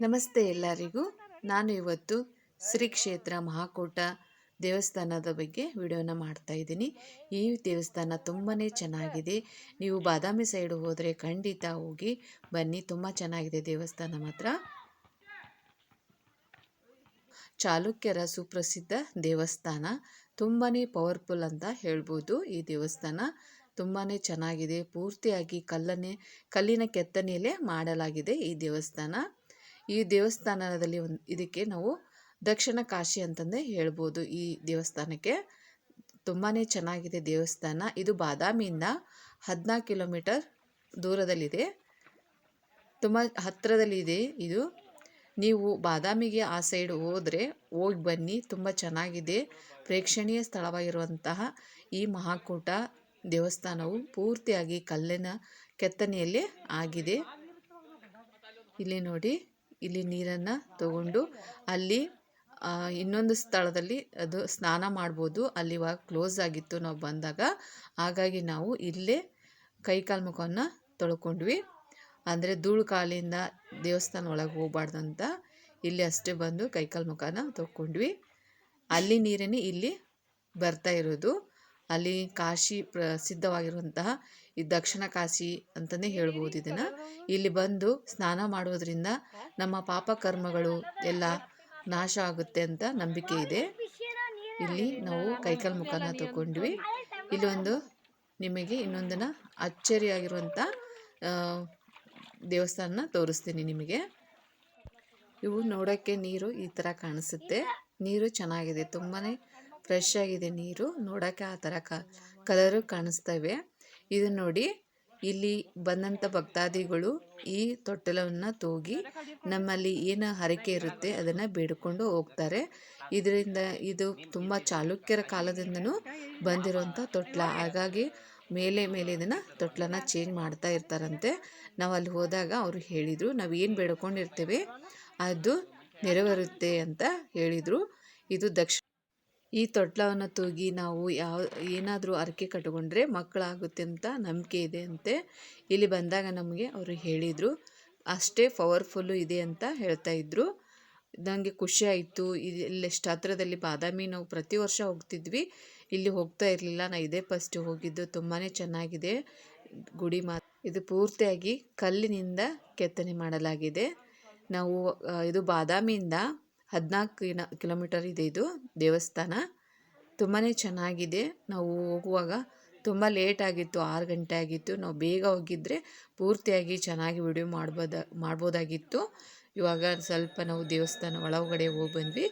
ನಮಸ್ತೆ ಎಲ್ಲರಿಗೂ. ನಾನು ಇವತ್ತು ಶ್ರೀ ಕ್ಷೇತ್ರ ಮಹಾಕೂಟ ದೇವಸ್ಥಾನದ ಬಗ್ಗೆ ವಿಡಿಯೋನ ಮಾಡ್ತಾ ಇದ್ದೀನಿ. ಈ ದೇವಸ್ಥಾನ ತುಂಬಾ ಚೆನ್ನಾಗಿದೆ. ನೀವು ಬಾದಾಮಿ ಸೈಡ್ ಹೋದರೆ ಖಂಡಿತ ಹೋಗಿ ಬನ್ನಿ. ತುಂಬ ಚೆನ್ನಾಗಿದೆ ದೇವಸ್ಥಾನ ಮಾತ್ರ. ಚಾಲುಕ್ಯರ ಸುಪ್ರಸಿದ್ಧ ದೇವಸ್ಥಾನ. ತುಂಬಾ ಪವರ್ಫುಲ್ ಅಂತ ಹೇಳ್ಬೋದು ಈ ದೇವಸ್ಥಾನ. ತುಂಬಾ ಚೆನ್ನಾಗಿದೆ. ಪೂರ್ತಿಯಾಗಿ ಕಲ್ಲನೆ ಕಲ್ಲಿನ ಕೆತ್ತನೆಯಲ್ಲೇ ಮಾಡಲಾಗಿದೆ ಈ ದೇವಸ್ಥಾನ. ಈ ದೇವಸ್ಥಾನದಲ್ಲಿ ಒಂದು, ಇದಕ್ಕೆ ನಾವು ದಕ್ಷಿಣ ಕಾಶಿ ಅಂತಂದೇ ಹೇಳ್ಬೋದು. ಈ ದೇವಸ್ಥಾನಕ್ಕೆ ತುಂಬಾ ಚೆನ್ನಾಗಿದೆ ದೇವಸ್ಥಾನ. ಇದು ಬಾದಾಮಿಯಿಂದ ಹದಿನಾಲ್ಕು ಕಿಲೋಮೀಟರ್ ದೂರದಲ್ಲಿದೆ. ತುಂಬ ಹತ್ತಿರದಲ್ಲಿದೆ ಇದು. ನೀವು ಬಾದಾಮಿಗೆ ಆ ಸೈಡ್ ಹೋದರೆ ಹೋಗಿ ಬನ್ನಿ. ತುಂಬ ಚೆನ್ನಾಗಿದೆ. ಪ್ರೇಕ್ಷಣೀಯ ಸ್ಥಳವಾಗಿರುವಂತಹ ಈ ಮಹಾಕೂಟ ದೇವಸ್ಥಾನವು ಪೂರ್ತಿಯಾಗಿ ಕಲ್ಲಿನ ಕೆತ್ತನೆಯಲ್ಲಿ ಆಗಿದೆ. ಇಲ್ಲಿ ನೋಡಿ. ಇಲ್ಲಿ ನೀರನ್ನು ತಗೊಂಡು ಅಲ್ಲಿ ಇನ್ನೊಂದು ಸ್ಥಳದಲ್ಲಿ ಅದು ಸ್ನಾನ ಮಾಡ್ಬೋದು. ಅಲ್ಲಿ ಇವಾಗ ಕ್ಲೋಸ್ ಆಗಿತ್ತು ನಾವು ಬಂದಾಗ. ಹಾಗಾಗಿ ನಾವು ಇಲ್ಲೇ ಕೈಕಾಲು ಮುಖವನ್ನು ತೊಳ್ಕೊಂಡ್ವಿ. ಅಂದರೆ ಧೂಳು ಕಾಲಿಂದ ದೇವಸ್ಥಾನ ಒಳಗೆ ಹೋಗ್ಬಾರ್ದಂತ ಇಲ್ಲಿ ಅಷ್ಟೇ ಬಂದು ಕೈಕಾಲು ಮುಖನ ತೊಳ್ಕೊಂಡ್ವಿ. ಅಲ್ಲಿ ನೀರನ್ನೇ ಇಲ್ಲಿ ಬರ್ತಾ ಇರೋದು. ಅಲ್ಲಿ ಕಾಶಿ ಪ್ರಸಿದ್ಧವಾಗಿರುವಂತಹ ಈ ದಕ್ಷಿಣ ಕಾಶಿ ಅಂತಲೇ ಹೇಳ್ಬೋದು ಇದನ್ನು. ಇಲ್ಲಿ ಬಂದು ಸ್ನಾನ ಮಾಡೋದ್ರಿಂದ ನಮ್ಮ ಪಾಪ ಕರ್ಮಗಳು ಎಲ್ಲ ನಾಶ ಆಗುತ್ತೆ ಅಂತ ನಂಬಿಕೆ ಇದೆ. ಇಲ್ಲಿ ನಾವು ಕೈಕಾಲು ಮುಖನ ತಗೊಂಡ್ವಿ. ಇಲ್ಲಿ ಒಂದು ನಿಮಗೆ ಇನ್ನೊಂದನ್ನು ಅಚ್ಚರಿಯಾಗಿರುವಂಥ ದೇವಸ್ಥಾನ ತೋರಿಸ್ತೀನಿ ನಿಮಗೆ. ಇವು ನೋಡೋಕ್ಕೆ ನೀರು ಈ ಥರ ಕಾಣಿಸುತ್ತೆ. ನೀರು ಚೆನ್ನಾಗಿದೆ. ತುಂಬಾ ಫ್ರೆಶ್ ಆಗಿದೆ ನೀರು. ನೋಡೋಕ್ಕೆ ಆ ಥರ ಕ, ಕಲರು ಕಾಣಿಸ್ತವೆ. ಇದು ನೋಡಿ, ಇಲ್ಲಿ ಬಂದಂಥ ಭಕ್ತಾದಿಗಳು ಈ ತೊಟ್ಟಲವನ್ನು ತೂಗಿ ನಮ್ಮಲ್ಲಿ ಏನು ಹರಕೆ ಇರುತ್ತೆ ಅದನ್ನು ಬೇಡಿಕೊಂಡು ಹೋಗ್ತಾರೆ. ಇದರಿಂದ ಇದು ತುಂಬ ಚಾಲುಕ್ಯರ ಕಾಲದಿಂದನೂ ಬಂದಿರುವಂಥ ತೊಟ್ಲ. ಹಾಗಾಗಿ ಮೇಲೆ ಮೇಲೆ ಇದನ್ನು ತೊಟ್ಲನ್ನ ಚೇಂಜ್ ಮಾಡ್ತಾ ಇರ್ತಾರಂತೆ. ನಾವು ಅಲ್ಲಿ ಹೋದಾಗ ಅವರು ಹೇಳಿದರು, ನಾವು ಏನು ಬೇಡ್ಕೊಂಡಿರ್ತೇವೆ, ಅದು ನೆರವೇರುತ್ತೆ ಅಂತ ಹೇಳಿದರು. ಇದು ದಕ್ಷ ಈ ತೊಟ್ಲವನ್ನು ತೂಗಿ ನಾವು ಯಾವ, ಏನಾದರೂ ಹರಕೆ ಕಟ್ಕೊಂಡ್ರೆ ಮಕ್ಕಳಾಗುತ್ತೆ ಅಂತ ನಂಬಿಕೆ ಇದೆ ಅಂತೆ. ಇಲ್ಲಿ ಬಂದಾಗ ನಮಗೆ ಅವರು ಹೇಳಿದರು, ಅಷ್ಟೇ ಪವರ್ಫುಲ್ಲು ಇದೆ ಅಂತ ಹೇಳ್ತಾ ಇದ್ದರು ನನಗೆ ಖುಷಿ ಆಯಿತು. ಇಲ್ಲೆಷ್ಟು ಹತ್ರದಲ್ಲಿ ಬಾದಾಮಿ ನಾವು ಪ್ರತಿ ವರ್ಷ ಹೋಗ್ತಿದ್ವಿ. ಇಲ್ಲಿ ಹೋಗ್ತಾ ಇರಲಿಲ್ಲ. ನಾನು ಇದೇ ಫಸ್ಟ್ ಹೋಗಿದ್ದು. ತುಂಬಾ ಚೆನ್ನಾಗಿದೆ. ಗುಡಿ ಮಾ ಇದು ಪೂರ್ತಿಯಾಗಿ ಕಲ್ಲಿನಿಂದ ಕೆತ್ತನೆ ಮಾಡಲಾಗಿದೆ. ನಾವು ಇದು ಬಾದಾಮಿಯಿಂದ ಹದಿನಾಲ್ಕು ಕಿಲೋಮೀಟರ್ ಇದೆ ಇದು ದೇವಸ್ಥಾನ. ತುಂಬಾ ಚೆನ್ನಾಗಿದೆ. ನಾವು ಹೋಗುವಾಗ ತುಂಬ ಲೇಟ್ ಆಗಿತ್ತು, ಆರು ಗಂಟೆ ಆಗಿತ್ತು. ನಾವು ಬೇಗ ಹೋಗಿದ್ದರೆ ಪೂರ್ತಿಯಾಗಿ ಚೆನ್ನಾಗಿ ವಿಡಿಯೋ ಮಾಡ್ಬೋದ, ಮಾಡ್ಬೋದಾಗಿತ್ತು. ಇವಾಗ ಸ್ವಲ್ಪ ನಾವು ದೇವಸ್ಥಾನ ಒಳಗಡೆ ಹೋಗಿ ಬಂದ್ವಿ.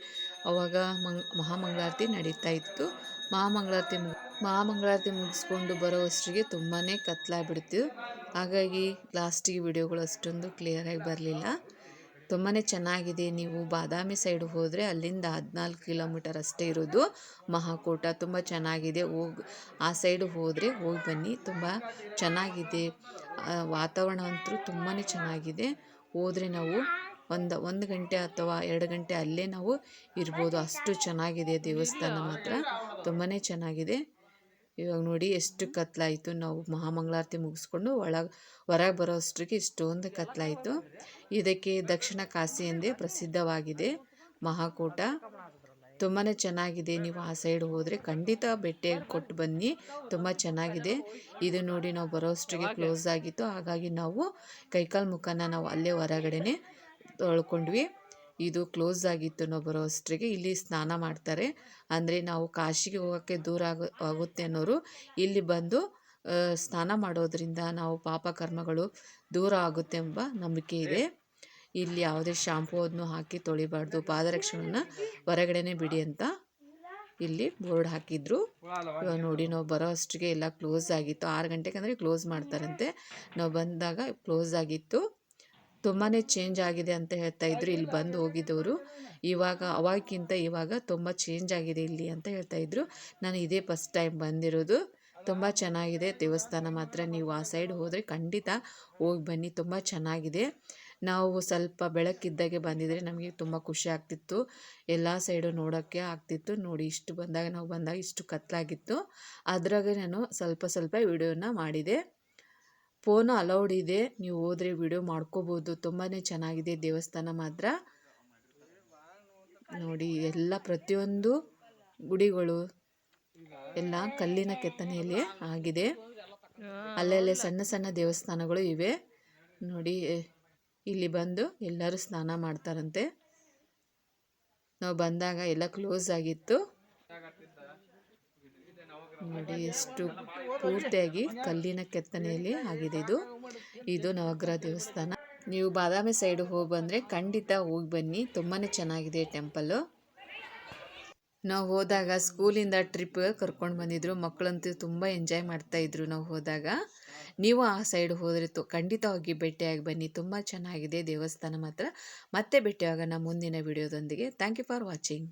ಅವಾಗ ಮಂಗ್, ಮಹಾಮಂಗಳಾರತಿ ನಡೀತಾ ಇತ್ತು. ಮಹಾಮಂಗಳಾರತಿ ಮುಗ್, ಮಹಾಮಂಗಳಾರತಿ ಮುಗಿಸ್ಕೊಂಡು ಬರೋವಷ್ಟಿಗೆ ತುಂಬಾ ಕತ್ಲಾಗ್ಬಿಡ್ತು. ಹಾಗಾಗಿ ಲಾಸ್ಟಿಗೆ ವಿಡಿಯೋಗಳು ಅಷ್ಟೊಂದು ಕ್ಲಿಯರಾಗಿ ಬರಲಿಲ್ಲ. ತುಂಬಾ ಚೆನ್ನಾಗಿದೆ. ನೀವು ಬಾದಾಮಿ ಸೈಡ್ ಹೋದರೆ ಅಲ್ಲಿಂದ ಹದಿನಾಲ್ಕು ಕಿಲೋಮೀಟರ್ ಅಷ್ಟೇ ಇರೋದು. ಮಹಾಕೂಟ ತುಂಬ ಚೆನ್ನಾಗಿದೆ. ಹೋಗಿ, ಆ ಸೈಡ್ ಹೋದರೆ ಹೋಗಿ ಬನ್ನಿ. ತುಂಬ ಚೆನ್ನಾಗಿದೆ. ವಾತಾವರಣ ಅಂತೂ ತುಂಬಾ ಚೆನ್ನಾಗಿದೆ. ಹೋದರೆ ನಾವು ಒಂದು ಒಂದು ಗಂಟೆ ಅಥವಾ ಎರಡು ಗಂಟೆ ಅಲ್ಲೇ ನಾವು ಇರ್ಬೋದು. ಅಷ್ಟು ಚೆನ್ನಾಗಿದೆ ದೇವಸ್ಥಾನ ಮಾತ್ರ. ತುಂಬಾ ಚೆನ್ನಾಗಿದೆ. ಇವಾಗ ನೋಡಿ ಎಷ್ಟು ಕತ್ಲಾಯಿತು. ನಾವು ಮಹಾಮಂಗಳಾರತಿ ಮುಗಿಸ್ಕೊಂಡು ಒಳಗೆ ಹೊರಗೆ ಬರೋ ಅಷ್ಟರಿಗೆ ಇಷ್ಟೊಂದು ಕತ್ಲಾಯಿತು. ಇದಕ್ಕೆ ದಕ್ಷಿಣ ಕಾಶಿ ಎಂದೇ ಪ್ರಸಿದ್ಧವಾಗಿದೆ ಮಹಾಕೂಟ. ತುಂಬಾ ಚೆನ್ನಾಗಿದೆ. ನೀವು ಆ ಸೈಡ್ ಹೋದರೆ ಖಂಡಿತ ಭೇಟಿ ಕೊಟ್ಟು ಬನ್ನಿ. ತುಂಬ ಚೆನ್ನಾಗಿದೆ. ಇದು ನೋಡಿ ನಾವು ಬರೋ ಅಷ್ಟರಿಗೆ ಕ್ಲೋಸ್ ಆಗಿತ್ತು. ಹಾಗಾಗಿ ನಾವು ಕೈಕಾಲು ಮುಖನ ನಾವು ಅಲ್ಲೇ ಹೊರಗಡೆನೆ ತೊಳ್ಕೊಂಡ್ವಿ. ಇದು ಕ್ಲೋಸ್ ಆಗಿತ್ತು ಅನ್ನೋ ಬರೋಷ್ಟರಿಗೆ ಇಲ್ಲಿ ಸ್ನಾನ ಮಾಡ್ತಾರೆ. ಅಂದರೆ ನಾವು ಕಾಶಿಗೆ ಹೋಗೋಕ್ಕೆ ದೂರ ಆಗು, ಆಗುತ್ತೆ ಅನ್ನೋರು ಇಲ್ಲಿ ಬಂದು ಸ್ನಾನ ಮಾಡೋದರಿಂದ ನಾವು ಪಾಪ ಕರ್ಮಗಳು ದೂರ ಆಗುತ್ತೆ ಎಂಬ ನಂಬಿಕೆ ಇದೆ. ಇಲ್ಲಿ ಯಾವುದೇ ಶಾಂಪೂ ಅದನ್ನು ಹಾಕಿ ತೊಳಿಬಾರ್ದು. ಪಾದರಕ್ಷೆಗಳನ್ನ ಹೊರಗಡೆನೆ ಬಿಡಿ ಅಂತ ಇಲ್ಲಿ ಬೋರ್ಡ್ ಹಾಕಿದ್ರು. ಇವಾಗ ನೋಡಿ ನಾವು ಬರೋ ಅಷ್ಟಿಗೆ ಎಲ್ಲ ಕ್ಲೋಸ್ ಆಗಿತ್ತು. ಆರು ಗಂಟೆಗೆ ಅಂದರೆ ಕ್ಲೋಸ್ ಮಾಡ್ತಾರಂತೆ. ನಾವು ಬಂದಾಗ ಕ್ಲೋಸ್ ಆಗಿತ್ತು. ತುಂಬಾ ಚೇಂಜ್ ಆಗಿದೆ ಅಂತ ಹೇಳ್ತಾ ಇದ್ರು. ಇಲ್ಲಿ ಬಂದು ಹೋಗಿದ್ದವರು. ಇವಾಗ ಅವಾಗಿಂತ ಇವಾಗ ತುಂಬ ಚೇಂಜ್ ಆಗಿದೆ ಇಲ್ಲಿ ಅಂತ ಹೇಳ್ತಾ ಇದ್ರು. ನಾನು ಇದೇ ಫಸ್ಟ್ ಟೈಮ್ ಬಂದಿರೋದು. ತುಂಬ ಚೆನ್ನಾಗಿದೆ. ದೇವಸ್ಥಾನ ಮಾತ್ರ ನೀವು ಆ ಸೈಡ್ ಹೋದರೆ ಖಂಡಿತ ಹೋಗಿ ಬನ್ನಿ. ತುಂಬ ಚೆನ್ನಾಗಿದೆ. ನಾವು ಸ್ವಲ್ಪ ಬೆಳಕಿದ್ದಾಗೆ ಬಂದಿದ್ರೆ ನಮಗೆ ತುಂಬ ಖುಷಿ ಆಗ್ತಿತ್ತು. ಎಲ್ಲ ಸೈಡು ನೋಡೋಕ್ಕೆ ಆಗ್ತಿತ್ತು. ನೋಡಿ ಇಷ್ಟು ಬಂದಾಗ ನಾವು ಬಂದಾಗ ಇಷ್ಟು ಕತ್ತಲಾಗಿತ್ತು ಅದ್ರಾಗೆ ನಾನು ಸ್ವಲ್ಪ ಸ್ವಲ್ಪ ವಿಡಿಯೋನ ಮಾಡಿದೆ. ಫೋನು ಅಲೌಡ್ ಇದೆ, ನೀವು ಹೋದ್ರೆ ವಿಡಿಯೋ ಮಾಡ್ಕೋಬೋದು. ತುಂಬಾ ಚೆನ್ನಾಗಿದೆ ದೇವಸ್ಥಾನ ಮಾತ್ರ. ನೋಡಿ, ಎಲ್ಲ ಪ್ರತಿಯೊಂದು ಗುಡಿಗಳು, ಎಲ್ಲ ಕಲ್ಲಿನ ಕೆತ್ತನೆಯಲ್ಲಿ ಆಗಿದೆ. ಅಲ್ಲಲ್ಲೇ ಸಣ್ಣ ಸಣ್ಣ ದೇವಸ್ಥಾನಗಳು ಇವೆ. ನೋಡಿ ಇಲ್ಲಿ ಬಂದು ಎಲ್ಲರೂ ಸ್ನಾನ ಮಾಡ್ತಾರಂತೆ. ನಾವು ಬಂದಾಗ ಎಲ್ಲ ಕ್ಲೋಸ್ ಆಗಿತ್ತು. ನೋಡಿ ಎಷ್ಟು ಪೂರ್ತಿಯಾಗಿ ಕಲ್ಲಿನ ಕೆತ್ತನೆಯಲ್ಲಿ ಆಗಿದೆ ಇದು. ಇದು ನವಗ್ರಹ ದೇವಸ್ಥಾನ. ನೀವು ಬಾದಾಮಿ ಸೈಡ್ ಹೋಗಿ ಬಂದರೆ ಖಂಡಿತ ಹೋಗಿ ಬನ್ನಿ. ತುಂಬಾ ಚೆನ್ನಾಗಿದೆ ಟೆಂಪಲ್ಲು ನಾವು ಹೋದಾಗ ಸ್ಕೂಲಿಂದ ಟ್ರಿಪ್ ಕರ್ಕೊಂಡು ಬಂದಿದ್ರು. ಮಕ್ಕಳಂತೂ ತುಂಬ ಎಂಜಾಯ್ ಮಾಡ್ತಾ ಇದ್ರು ನಾವು ಹೋದಾಗ. ನೀವು ಆ ಸೈಡ್ ಹೋದರೆ ತು ಹೋಗಿ ಭೇಟಿಯಾಗಿ ಬನ್ನಿ. ತುಂಬ ಚೆನ್ನಾಗಿದೆ ದೇವಸ್ಥಾನ ಮಾತ್ರ. ಮತ್ತೆ ಭೇಟಿಯಾಗೋಣ ಮುಂದಿನ ವಿಡಿಯೋದೊಂದಿಗೆ. Thank you for watching